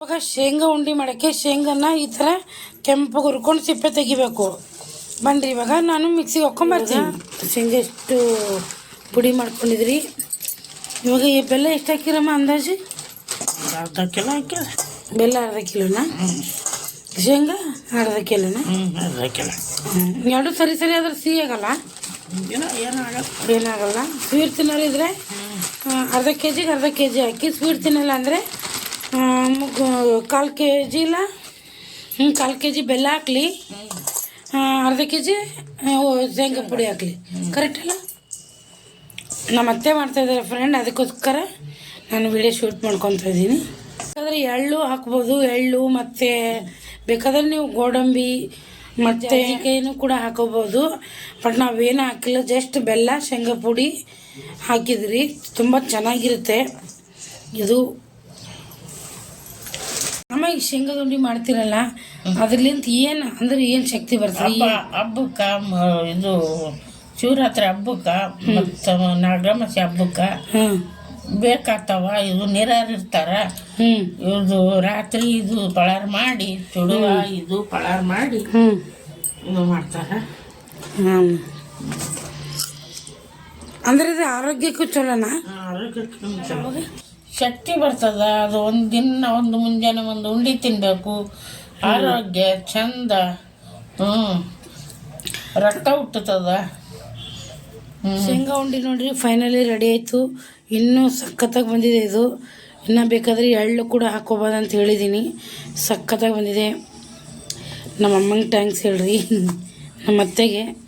ಇವಾಗ ಶೇಂಗಾ ಉಂಡೆ ಮಾಡೋಕ್ಕೆ ಶೇಂಗಾನ ಈ ಥರ ಕೆಂಪಗೆ ಹುರ್ಕೊಂಡು ಸಿಪ್ಪೆ ತೆಗಿಬೇಕು. ಬನ್ನಿರಿ ಇವಾಗ ನಾನು ಮಿಕ್ಸಿಗೆ ಹಾಕ್ಕೊಂಬರ್ತೀನಿ ಶೇಂಗಾ ಎಷ್ಟು ಪುಡಿ ಮಾಡ್ಕೊಂಡಿದ್ರಿ? ಇವಾಗ ಈ ಬೆಲ್ಲ ಎಷ್ಟು ಹಾಕಿರಮ್ಮ ಅಂದಾಜು? ಅರ್ಧ ಕಿಲೋ ಹಾಕಿ ಬೆಲ್ಲ ಅರ್ಧ ಕಿಲೋನಾ? ಶೇಂಗಾ ಅರ್ಧ ಕಿಲೋನಾ? ಅರ್ಧ ಕಿಲೋ. ಎರಡು ಸರಿ ಸರಿ ಆದ್ರೆ ಸಿಹಿ ಆಗಲ್ಲ? ಏನೋ ಏನಾಗಲ್ಲ ಏನಾಗಲ್ಲ ಸ್ವೀಟ್ ತಿನ್ನೋರು ಇದ್ರೆ ಅರ್ಧ ಕೆ ಜಿಗೆ ಅರ್ಧ ಕೆ ಜಿ ಹಾಕಿ ಸ್ವೀಟ್ ತಿನ್ನಲ್ಲ ಅಂದರೆ? ಕಾಲು ಕೆ ಜಿ ಇಲ್ಲ? ಹ್ಞೂ ಕಾಲು ಕೆ ಜಿ ಬೆಲ್ಲ ಹಾಕ್ಲಿ. ಅರ್ಧ ಕೆ ಜಿ ಶೇಂಗಾ ಪುಡಿ ಹಾಕ್ಲಿ. ಕರೆಕ್ಟ್ ಅಲ್ಲ? ನಮ್ಮ ಅತ್ತೆ ಮಾಡ್ತಾ ಇದ್ದಾರೆ ಫ್ರೆಂಡ್ ಅದಕ್ಕೋಸ್ಕರ ನಾನು ವಿಡಿಯೋ ಶೂಟ್ ಮಾಡ್ಕೊತಾ ಇದ್ದೀನಿ. ಬೇಕಾದ್ರೆ ಎಳ್ಳು ಹಾಕ್ಬೋದು, ಎಳ್ಳು ಮತ್ತು ಬೇಕಾದ್ರೆ ನೀವು ಗೋಡಂಬಿ ಮತ್ತು ಏನು ಕೂಡ ಹಾಕೋಬೋದು. ಬಟ್ ನಾವೇನು ಹಾಕಿಲ್ಲ ಜಸ್ಟ್ ಬೆಲ್ಲ, ಶೇಂಗಾ ಪುಡಿ ಹಾಕಿದ್ರಿ. ತುಂಬ ಚೆನ್ನಾಗಿರುತ್ತೆ. ಇದು ಆಮೇಲೆ ಈ ಶೇಂಗಾದ ಉಂಡೆ ಮಾಡ್ತಿರಲ್ಲ ಅದ್ರಲಿಂತ ಏನು ಅಂದ್ರೆ ಏನು ಶಕ್ತಿ ಬರ್ತದೆ? ಹಬ್ಬ ಹಬ್ಬಕ್ಕೆ ಮ- ಇದು ಶಿವರಾತ್ರಿ ಹಬ್ಬಕ್ಕೆ ಮತ್ತು ನಾಗಮಾಸಿ ಹಬ್ಬಕ್ಕೆ ಬೇಕಾಗ್ತಾವ ಇದು ನೀರಾರು ಇರ್ತಾರ. ಹ್ಞೂ ಇದು ರಾತ್ರಿ ಇದು ಪಳಾರ್ ಮಾಡಿ ಚುಡುವ ಇದು ಪಳಾರ್ ಮಾಡಿ ಹ್ಞೂ ಇದು ಮಾಡ್ತಾರ. ಅಂದ್ರೆ ಇದು ಆರೋಗ್ಯಕ್ಕೂ ಚಲೋನಾ? ಆರೋಗ್ಯಕ್ಕೆ ಚಲೋ. ಶಕ್ತಿ ಬರ್ತದ. ಅದು ಒಂದು ದಿನ ಒಂದು ಮುಂಜಾನೆ ಒಂದು ಉಂಡಿ ತಿನ್ನಬೇಕು ಆರೋಗ್ಯ, ಚಂದ. ಹ್ಞೂ ರಕ್ತ ಹುಟ್ಟುತ್ತದ. ಶೇಂಗಾ ಉಂಡೆ ನೋಡ್ರಿ ಫೈನಲಿ ರೆಡಿ ಆಯಿತು. ಇನ್ನೂ ಸಖತ್ತಾಗಿ ಬಂದಿದೆ ಇದು. ಇನ್ನೂ ಬೇಕಾದರೆ ಎಳ್ಳು ಕೂಡ ಹಾಕೋಬೋದಂತ ಹೇಳಿದ್ದೀನಿ ಸಖತ್ತಾಗಿ ಬಂದಿದೆ. ನಮ್ಮ ಅಮ್ಮಂಗೆ ಟ್ಯಾಂಕ್ಸ್ ಹೇಳ್ರಿ. ನಮ್ಮ ಅತ್ತೆಗೆ